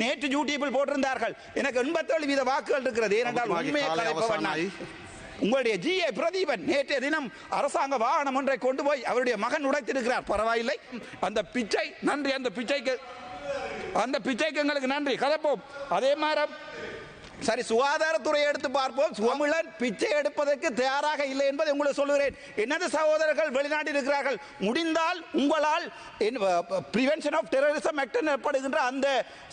நேற்று யூடியூபில் போட்டிருந்தார்கள். எனக்கு எண்பத்தேழு வீத வாக்குகள் இருக்கிறது. ஏனென்றால் உண்மையை கலைப்பவன். உங்களுடைய ஜிஏ பிரதீபன் நேற்றைய தினம் அரசாங்க வாகனம் ஒன்றை கொண்டு போய் அவருடைய மகன் உடைத்திருக்கிறார். பரவாயில்லை. அந்த பிச்சை நன்றி. அந்த பிச்சைக்கு அந்த பிச்சைக்கு எங்களுக்கு நன்றி. கதைப்போம் அதே மாதிரி சரி சுகாதாரத்துறை எடுத்து பார்ப்போம். தமிழன் பிச்சை எடுப்பதற்கு தயாராக இல்லை என்பதை உங்களுக்கு சொல்லுகிறேன். எனது சகோதரர்கள் வெளிநாட்டில் இருக்கிறார்கள் முடிந்தால் உங்களால் பிரிவென்ஷன் ஆஃப் டெரரிசம் ஆக்ட் எனப்படுகின்ற அந்த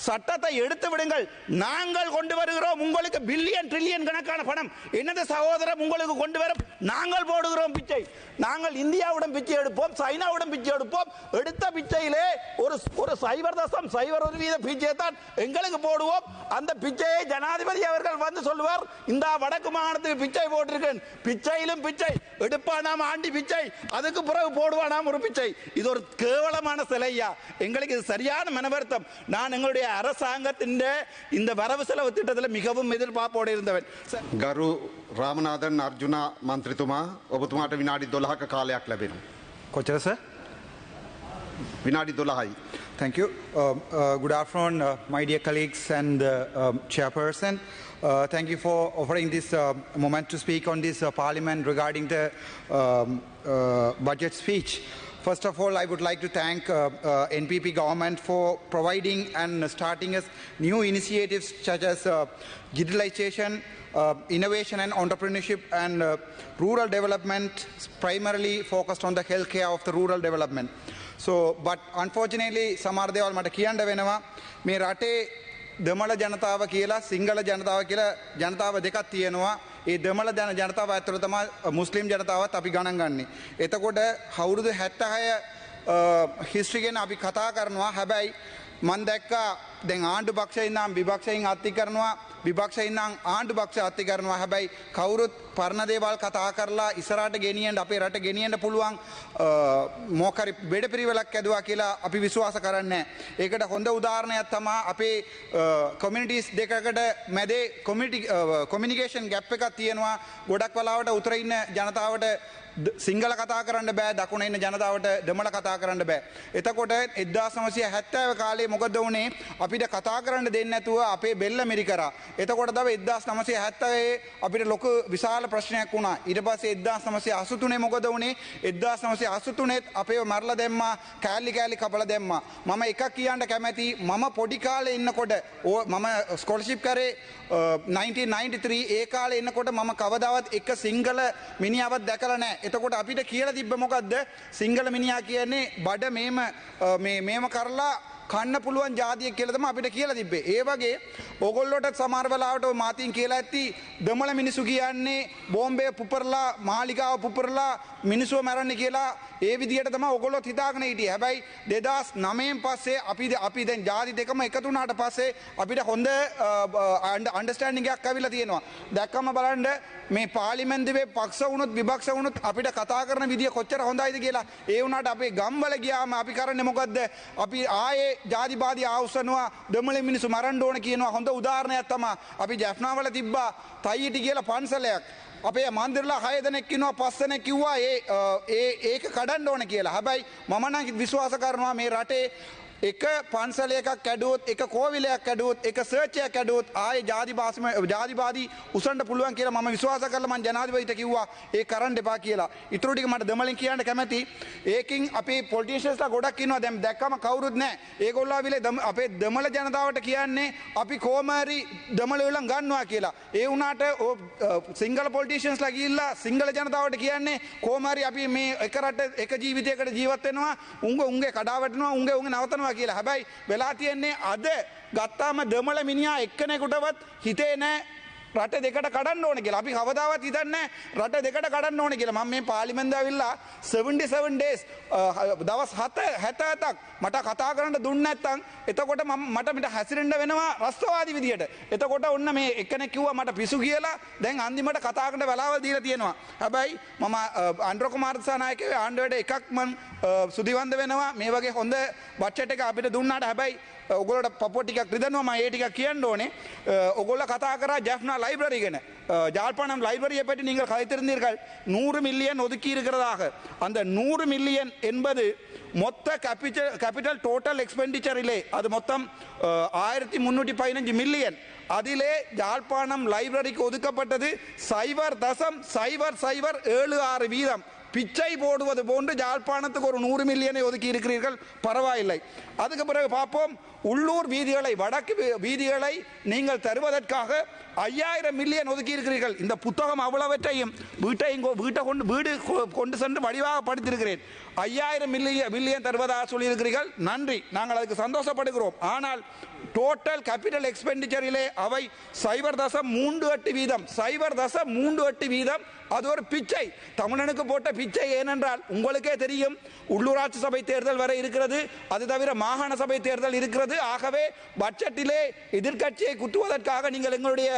சட்டத்தை எடுத்து விடுங்கள். நாங்கள் கொண்டு வருகிறோம் உங்களுக்கு பில்லியன் ட்ரில்லியன் கணக்கான பணம். எனது சகோதரம் உங்களுக்கு கொண்டு வரும்? நாங்கள் போடுகிறோம் பிச்சை. நாங்கள் இந்தியாவுடன் பிச்சை எடுப்போம் சைனாவுடன் பிச்சை எடுப்போம். எடுத்த பிச்சையிலே ஒரு ஒரு சைபர் தசம் சைபர் ஒரு வீத பிச்சையை தான் எங்களுக்கு போடுவோம். அந்த பிச்சையை ஜனாதிபதி அவர்கள் வந்து சொல்லுவார் இந்த வடக்கு மாகாணத்துக்கு பிச்சை போட்டிருக்கேன் பிச்சையிலும் பிச்சை எடுப்பானாம் ஆண்டி பிச்சை அதுக்கு பிறகு போடுவானாம் ஒரு பிச்சை இது ஒரு கேவலமான சிலையா எங்களுக்கு இது சரியான மனவருத்தம் நான் எங்களுடைய அரசாங்கத்தின் இந்த வரவு செலவு திட்டத்தில் மிகவும் எதிர்பார்ப்போடு இருந்தவன் ச- ගරු රාමනාදන් අර්ජුනා මන්ත්‍රතුමා ඔබතුමාට විනාඩි දොළහක කාලයක් ලැබෙන. කොච්චර sir Vinadi Dulahai. Thank you. Um, uh, good afternoon, uh, my dear colleagues and uh, um, chairperson. Uh, thank you for offering this uh, moment to speak on this uh, parliament regarding the um, budget speech. First of all, I would like to thank NPP government for providing and starting us new initiatives such as digitalization, uh, innovation and entrepreneurship and uh, rural development primarily focused on the healthcare of the rural development. So, but unfortunately සමහර දේවල් මට කියන්න වෙනවා. මේ රටේ දෙමළ ජනතාව කියලා සිංහල ජනතාව කියලා ජනතාව දෙකක් තියෙනවා. ඒ දෙමළ ජන ජනතාව ඇතුළ තමයි මුස්ලිම් ජනතාවත් අපි ගණන් ගන්නේ. එතකොට අවුරුදු 76 හිස්ට්‍රි ගැන අපි කතා කරනවා. හැබැයි මන් දැක්කා දැන් ආණ්ඩු පක්ෂයෙන් නම් විපක්ෂයෙන් අත්ති කරනවා. විපක්ෂයෙන් නම් ආණ්ඩු පක්ෂ අත්ති කරනවා. හැබැයි කවුරුත් පරණ දේවල් කතා කරලා ඉස්සරහට ගෙනියන්න අපේ රට ගෙනියන්න පුළුවන් මොකරි බෙඩ පිරිවෙලක් ඇදවා කියලා අපි විශ්වාස කරන්නේ ඒකට හොඳ උදාහරණයක් තමා අපේ කොමිනිටිස් දෙකකට මැදේ කොමිනිකේෂන් ගැප් එකක් තියෙනවා. ගොඩක් වලාවට උතර ඉන්න ජනතාවට ද- සිංහල කතා කරන්න බෑ දකුණ ඉන්න ජනතාවට දෙමළ කතා කරන්න බෑ. එතකොට එදදා සමසය හැත්තෑව කාලේ මොකද වනේ අපිට කතා කරන්න දෙන්න ඇතුව අපේ බෙල්ල මිරි කර. එතකොට දව එදදාස් නමසේ හැත්තවේ අපිට ලොක විශාල ප්‍රශ්නයක් වුණා ඉට පසේ එදදා සමසය අසුතුනේ මොකද වනේ එදදා සමසය අසුතුනෙත් අපේ මරල දෙම්ම කෑල්ලි කෑලි කපල දෙම්ම. මම එකක් කියන්න කැමැති මම පොඩිකාල ඉන්නකොට ඕ මම ස්කොලශිප් කරේ අ, 1993 ඒ කාල එන්නකොට මම කවදාවත් එක සිංහල මිනිියාවත් දැකල නෑ එතකොට අපිට කියල තිබ්බ මොකක්ද සිංහල මිනිා කියන්නේ බඩ මේම අ, මේ- මේම කරලා කන්න පුළුවන් ජාතිය කියලතම අපිට කියලා තිබේ ඒ වගේ ඔගොල්ලොට සමර්වලාට මාතින් කියලා ඇත්ති දමල මිනිසු කියන්නේ බෝම්බය පුපරලා මාලිකාව පුපරලා මිනිසුව මැරන්න කියලා ඒ විදිට තම ඔගොල්ලොත් හිතාගෙන හිටිය. හැබැයි දෙදස් නමයෙන් පස්සේ අපි අපි දැන් ජාති දෙකම එකතුනාට පස්සේ අපිට හොඳ අන්ඩස්ටෑන්ඩිගයක් ඇවිල තියෙනවා. දැක්කම බලන්ඩ මේ පාලිමැන්දිවේ පක්ෂ වුණුත් විභක්ෂ වුණුත් අපිට කතා කරන විදිිය කොච්චර හොඳයිද කියලා. ඒ වුණට අපේ ගම්බල ගියාම අපි කරන්න මොකක්ද අපි ආයේ ජාතිපාති අවසනවා දමල මිනිසු මරන්ඩ ඕන කියනවා. හොඳ උදාරණයක් තම අපි ජැෆ්නාවල තිබ්බා තයිටි කියලා පන්සලයක්. අපේ මන්දිරලා හය දෙනෙක්කිනවා පස්සන කිව්වා ඒ අ, ඒ ඒක කඩන්ඩ ඕන කියලා. හැබැයි මමනං විශ්වාස කරනවා මේ රටේ එක පන්සල එකක් ඇඩුවොත් එක කෝවිලයක් ඇඩුවොත් එක සර්චයක් ඇඩුවොත් ආයේ ජාතිවාසම ජාතිවාදී උසන්න පුළුවන් කියලා මම විශ්වාස කරලා මම ජනාධිපතිට කිව්වා ඒ කරන්න එපා කියලා. ඊටු ටික මට දෙමළෙන් කියන්න කැමැති. ඒකින් අපේ පොලිටිෂියන්ස්ලා ගොඩක් ඉන්නවා දැන් දැක්කම කවුරුත් නැහැ. ඒගොල්ලෝ ආවිලේ අපේ දෙමළ ජනතාවට කියන්නේ අපි කොහමරි දෙමළ වෙලන් ගන්නවා කියලා. ඒ වුණාට සිංගල පොලිටිෂියන්ස්ලා ගිහිල්ලා සිංගල ජනතාවට කියන්නේ කොහමරි අපි මේ එක රට එක ජීවිතයකට ජීවත් වෙනවා. උංග උංගේ කඩාවැටෙනවා උංගේ උංගේ නවතනවා කියලා. හැබැයි වෙලා තියෙන්නේ අද ගත්තාම දමල මිනිා එක්කනෙකුටවත් හිතේ නෑ රට දෙකට කඩන්න ඕන කියලා. අපි කවදාවත් හිතන්න රට දෙකට කඩන්න ඕන කියලා. මම මේ පාලිමෙන්ද ඇවිල්ලා 77 days අ, දවස් 7 70ක් මට කතා කරන්න දුන්න නැත්තම් එතකොට මම මට මිට හැසිරෙන්න වෙනවා රස්තවාදී විදියට. එතකොට ඔන්න මේ එක්කෙනෙක් කිව්වා මට පිසු කියලා. දැන් අන්තිමට කතා කරන්න වෙලාවල් දීලා තියෙනවා. හැබැයි මම අන්ඩ්‍ර කුමාර දිසානායකගේ ආණ්ඩුවට එකක් මම අ, සුදිවන්ද වෙනවා. මේ වගේ හොඳ බච්චට එක අපිට දුන්නාට හැබැයි ඔගොලට පපොටික ක්‍රදනවම ඒටික කියන්න ඕනේ. ඔගොල්ල කතා කර ජැෆ්නා லைப்ரரி ஜாழ்ப்பாணம் லைப்ரரியை பற்றி நீங்கள் கதைத்திருந்தீர்கள். நூறு மில்லியன் ஒதுக்கி இருக்கிறதாக. அந்த நூறு மில்லியன் என்பது மொத்த கேபிட்டல் கேபிட்டல் டோட்டல் எக்ஸ்பெண்டிச்சரிலே அது மொத்தம் ஆயிரத்தி முன்னூற்றி பதினஞ்சு மில்லியன் அதிலே ஜாழ்ப்பாணம் லைப்ரரிக்கு ஒதுக்கப்பட்டது சைபர் தசம் சைபர் சைபர் ஏழு ஆறு வீதம். பிச்சை போடுவது போன்று யாழ்ப்பாணத்துக்கு ஒரு நூறு மில்லியனை ஒதுக்கி இருக்கிறீர்கள். பரவாயில்லை. அதுக்கு பிறகு பார்ப்போம். உள்ளூர் வீதிகளை வடக்கு வீ- வீதிகளை நீங்கள் தருவதற்காக ஐயாயிரம் மில்லியன் ஒதுக்கி இருக்கிறீர்கள். இந்த புத்தகம் அவ்வளவற்றையும் வீட்டை வீட்டை கொண்டு வீடு கொ- கொண்டு சென்று வடிவாக படித்திருக்கிறேன். ஐயாயிரம் மில்லியன் மில்லியன் தருவதாக சொல்லியிருக்கிறீர்கள். நன்றி. நாங்கள் அதுக்கு சந்தோஷப்படுகிறோம். ஆனால் டோட்டல் கேபிட்டல் எக்ஸ்பெண்டிச்சரிலே அவை சைபர் தசம் மூன்று எட்டு வீதம். சைபர் தசம் மூன்று எட்டு வீதம். அது ஒரு பிச்சை. தமிழனுக்கு போட்ட பிச்சை ஏனென்றால் உங்களுக்கே தெரியும் உள்ளூராட்சி சபை தேர்தல் வரை இருக்கிறது. அது தவிர மாகாண சபை தேர்தல் இருக்கிறது. ஆகவே பட்ஜெட்டிலே எதிர்க்கட்சியை குத்துவதற்காக நீங்கள் எங்களுடைய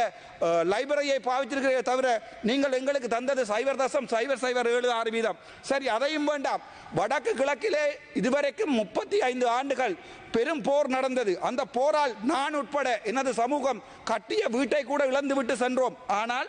லைப்ரரியை பாவிச்சிருக்கிறீர்கள் தவிர நீங்கள் எங்களுக்கு தந்தது சைபர் தசம் சைபர் சைபர் ஏழு ஆறு வீதம். சரி அதையும் வேண்டாம். வடக்கு கிழக்கிலே இதுவரைக்கும் முப்பத்தி ஐந்து ஆண்டுகள் பெரும் போர் நடந்தது. அந்த போர் அவரால் நான் உட்பட எனது சமூகம் கட்டிய வீட்டை கூட இழந்து விட்டு சென்றோம். ஆனால்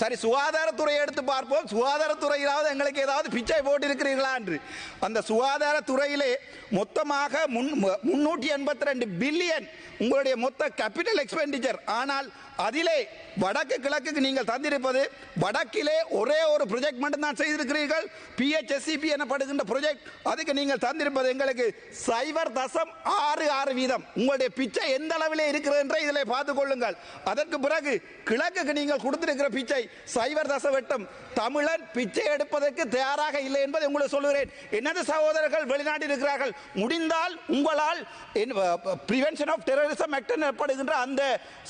சரி சுகாதாரத்துறையை எடுத்து பார்ப்போம். சுகாதாரத்துறையிலாவது எங்களுக்கு ஏதாவது பிச்சை போட்டிருக்கிறீர்களா என்று. அந்த சுகாதாரத்துறையிலே மொத்தமாக முன் முன்னூற்றி எண்பத்தி ரெண்டு பில்லியன் உங்களுடைய மொத்த கேபிட்டல் எக்ஸ்பெண்டிச்சர் ஆனால் அதிலே வடக்கு கிழக்குக்கு நீங்கள் தந்திருப்பது வடக்கிலே ஒரே ஒரு ப்ரொஜெக்ட் மட்டும்தான் செய்திருக்கிறீர்கள். பிஹெச்எஸ்சிபி எனப்படுகின்ற ப்ரொஜெக்ட் அதுக்கு நீங்கள் தந்திருப்பது எங்களுக்கு சைபர் தசம் ஆறு ஆறு வீதம். உங்களுடைய பிச்சை எந்த அளவிலே இருக்கிறது என்றே இதில் பார்த்துக் கொள்ளுங்கள். அதற்கு பிறகு கிழக்குக்கு நீங்கள் கொடுத்திருக்கிற பிச்சை சைவர் தசவட்டம். தமிழன் பிச்சை எடுப்பதற்கு தயாராக இல்லை என்பதை உங்களுக்கு சொல்லுகிறேன். எனது சகோதரர்கள் வெளிநாட்டில் இருக்கிறார்கள். முடிந்தால் உங்களால் பிரிவென்ஷன் ஆஃப் டெரரிசம் ஆக்ட் எனப்படுகின்ற அந்த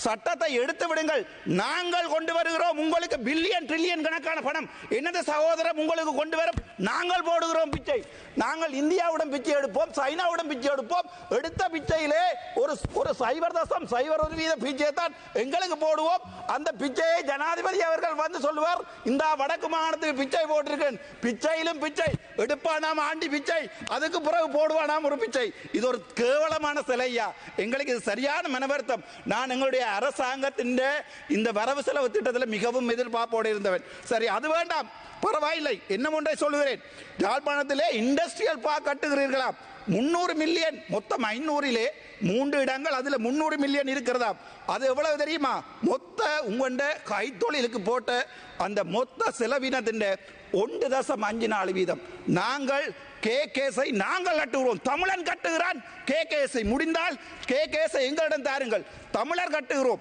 சட்டத்தை எடுத்து விடுங்கள். நாங்கள் கொண்டு வருகிறோம் உங்களுக்கு பில்லியன் ட்ரில்லியன் கணக்கான பணம். எனது சகோதரம் உங்களுக்கு கொண்டு வரும். நாங்கள் போடுகிறோம் பிச்சை. நாங்கள் இந்தியாவுடன் பிச்சை எடுப்போம் சைனாவுடன் பிச்சை எடுப்போம். எடுத்த பிச்சையிலே ஒரு ஒரு சைவர் தசம் சைவர் வீத பிச்சை தான் எங்களுக்கு போடுவோம். அந்த பிச்சையை ஜனாதிபதி அவர்கள் வந்து சொல்லுவார் இந்த வடக்கு மாகாணத்துக்கு பிச்சை போட்டிருக்கேன். பிச்சையிலும் பிச்சை. எடுப்பானாம் ஆண்டி பிச்சை. அதுக்கு பிறகு போடுவானாம் ஒரு பிச்சை. இது ஒரு கேவலமான சிலையா எங்களுக்கு இது சரியான மனவருத்தம். நான் எங்களுடைய அரசாங்கத்தின் இந்த வரவு செலவு திட்டத்தில் மிகவும் எதிர்பார்ப்போடு இருந்தவன். சரி அது வேண்டாம். பரவாயில்லை. என்ன ஒன்றை சொல்லுகிறேன். யாழ்ப்பாணத்திலே இண்டஸ்ட்ரியல் பார்க் கட்டுகிறீர்களாம். முன்னூறு மில்லியன் மொத்தம் ஐநூறிலே மூன்று இடங்கள் அதில் முன்னூறு மில்லியன் இருக்கிறதா? அது எவ்வளவு தெரியுமா? மொத்த உங்கண்ட கைத்தொழிலுக்கு போட்ட அந்த மொத்த செலவினத்தின் ஒன்று தசம் அஞ்சு நாலு வீதம். நாங்கள் கே கேஸை நாங்கள் கட்டுகிறோம். தமிழன் கட்டுகிறான். கே கேஸை முடிந்தால் கே கேஸை எங்களிடம் தாருங்கள். தமிழர் கட்டுகிறோம்.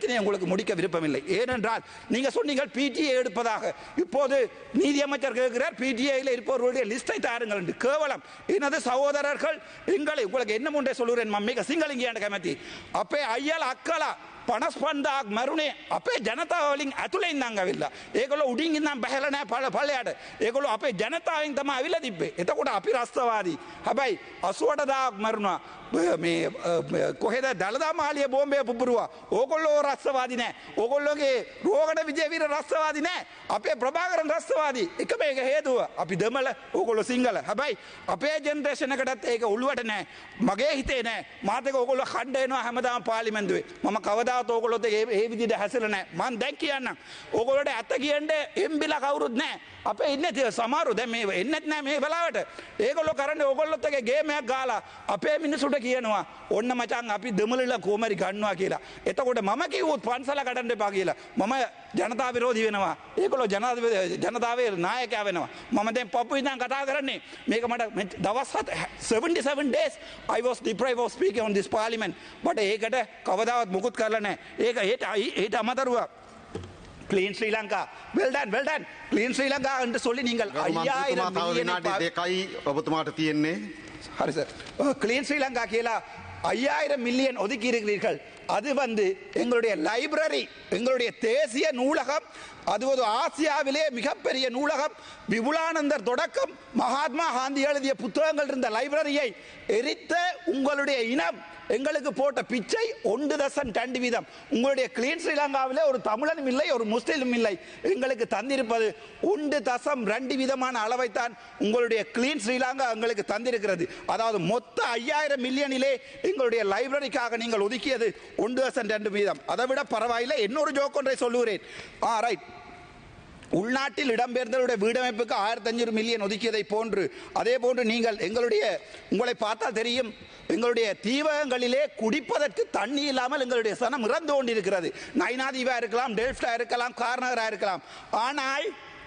பிரச்சனையை உங்களுக்கு முடிக்க விருப்பமில்லை ஏனென்றால் நீங்க சொன்னீங்க பிடிஏ எடுப்பதாக இப்போது நீதியமைச்சர் கேட்கிறார் பிடிஏயில் இருப்பவர்களுடைய லிஸ்டை தாருங்கள் என்று கேவலம் எனது சகோதரர்கள் எங்களை உங்களுக்கு என்ன முன்றே சொல்லுகிறேன் மம்மிக சிங்களிங்கியான கமத்தி அப்பே ஐயால் அக்கலா පනස්පන්දාක් මරුණේ අපේ ජනතාවලින් ඇතුළෙන් දංගවිල්ලා ඒකොල උඩින් ඉන්නම් බැහල නෑ පල පලයට ඒකොල අපේ ජනතාවෙන් තම අවිල තිබ්බේ එතකොට අපි රස්තවාදී හැබැයි අසුවටදාක් මරුණා මේ කොහෙද? දළදා මාලිය බෝම්බය පුපුරුවා. ඕකොල්ලෝ රස්සවාදි නෑ. ඕකොල්ලොගේ රෝගට විජයවීර රස්සවාදි නෑ. අපේ ප්‍රභාකරන් රස්සවාදී. එක මේක හේතුව අපි දෙමල ඕකොල්ලො සිංහල. හැබැයි අපේ ජෙනරේෂණකටත් ඒක උළුවට නෑ. මගේ හිතේ නෑ. මාතක ඔකොල්ල කණ්ඩයනවා හැමදාම පාලිමෙන්දුවේ මම කවදාත් ඕකොලොත් ඒ ඒ විදිහට හැසිරෙන්නේ නැහැ මම දැන් කියන්නම්. ඕගොල්ලෝට ඇත්ත කියන්න එම්බිලා කවුරුත් නැහැ අපේ ඉන්නේ තිය සමහරු. දැන් මේ එන්නෙත් නැහැ මේ වෙලාවට. ඒගොල්ලෝ කරන්නේ ඕගොල්ලොත් එක්ක ගේමයක් ගාලා. අපේ මිනිසුන්ට කියනවා ඔන්න මචන් අපි දෙමලල කෝමරි ගන්නවා කියලා. එතකොට මම කිව්වොත් පන්සල කඩන්න එපා කියලා. මම ජනතා විරෝධී වෙනවා. ඒකොල්ලෝ ජනතාවේ නායකයා වෙනවා. මම දැන් පපු ඉඳන් කතා කරන්නේ. මේක මට දවස් 77 days I was deprived of speaking on this parliament. but ඒකට කවදාවත් මුකුත් කරලා නැහැ. ඒක ඒට ඒට අමතරව clean Sri Lanka well done well done clean Sri Lanka අන්ට සොලි නිංගල් අයියා දෙකයි ඔබතුමාට තියෙන්නේ ஹரி சார் கிளீன் ஸ்ரீலங்கா கீழே ஐயாயிரம் மில்லியன் ஒதுக்கி இருக்கிறீர்கள் அது வந்து எங்களுடைய லைப்ரரி எங்களுடைய தேசிய நூலகம் அது ஒரு ஆசியாவிலே மிகப்பெரிய நூலகம் விபுலானந்தர் தொடக்கம் மகாத்மா காந்தி எழுதிய புத்தகங்கள் இருந்த லைப்ரரியை எரித்த உங்களுடைய இனம் எங்களுக்கு போட்ட பிச்சை ஒன்று தசம் ரெண்டு வீதம். உங்களுடைய கிளீன் ஸ்ரீலங்காவிலே ஒரு தமிழனும் இல்லை ஒரு முஸ்லீமும் இல்லை. எங்களுக்கு தந்திருப்பது ஒன்று தசம் ரெண்டு விதமான அளவைத்தான் உங்களுடைய கிளீன் ஸ்ரீலங்கா எங்களுக்கு தந்திருக்கிறது. அதாவது மொத்த ஐயாயிரம் மில்லியனிலே எங்களுடைய லைப்ரரிக்காக நீங்கள் ஒதுக்கியது ஒன்று தசம் ரெண்டு வீதம். அதை விட பரவாயில்லை இன்னொரு ஜோக் ஒன்றை சொல்லுகிறேன். ஆ ரைட் உள்நாட்டில் இடம்பெயர்ந்தவருடைய வீடமைப்புக்கு ஆயிரத்தி அஞ்சூறு மில்லியன் ஒதுக்கியதை போன்று அதே போன்று நீங்கள் எங்களுடைய உங்களை பார்த்தால் தெரியும் எங்களுடைய தீவகங்களிலே குடிப்பதற்கு தண்ணி இல்லாமல் எங்களுடைய சனம் இறந்து கொண்டிருக்கிறது. நைனாதீவா இருக்கலாம் டெல்ஃப்டா இருக்கலாம் கார்னகராக இருக்கலாம். ஆனால்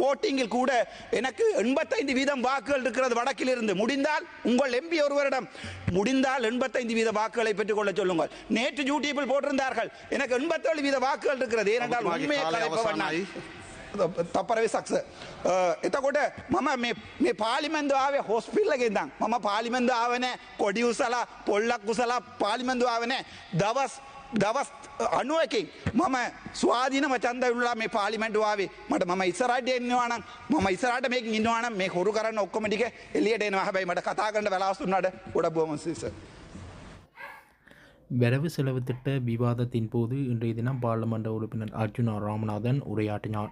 ஓட்டிங்கில் கூட எனக்கு எண்பத்தைந்து வீதம் வாக்குகள் இருக்கிறது வடக்கில் இருந்து முடிந்தால் உங்கள் எம்பி ஒருவரிடம் முடிந்தால் எண்பத்தைந்து வீத வாக்குகளை பெற்றுக்கொள்ள சொல்லுங்கள் நேற்று யூடியூபில் போட்டிருந்தார்கள் எனக்கு எண்பத்தேழு வீத வாக்குகள் இருக்கிறது ஏனென்றால் உண்மையை கலைப்பவன் తప్పరవి సక్సెస్ එතකොට මම මේ පාලිමෙන්ද ආවේ හොස්පිල්ලගෙන්දම් මම පාලිමෙන්ද ආවනෑ කොඩි උසලා පොල්ලක් උසලා පාලිමෙන්ද ආවනෑ දවස් දවස් අනුවකින් මම ස්වාධීනව චන්ද විල්ලා මේ පාලිමෙන්ටුවාවේ මට මම ඉස්සරට එන්නවානම් මම ඉස්සරට මේක ඉන්නවානම් මේ හොරු කරන්න ඔක්කොමටික එලියට එනවා හැබයි මට කතාගන්න වෙලාස්තුන්නට ගොඩ බොමසිස. வரவு செலவு திட்ட விவாதத்தின் போது இன்றைய தினம் பாராளுமன்ற உறுப்பினர் அர்ஜுனா ராமநாதன் உரையாற்றினார்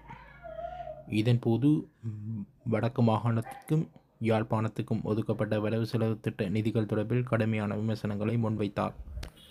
இதன்போது ம், வடக்கு மாகாணத்திற்கும் யாழ்ப்பாணத்துக்கும் ஒதுக்கப்பட்ட வரவு செலவு திட்ட நிதிகள் தொடர்பில் கடுமையான விமர்சனங்களை முன்வைத்தார்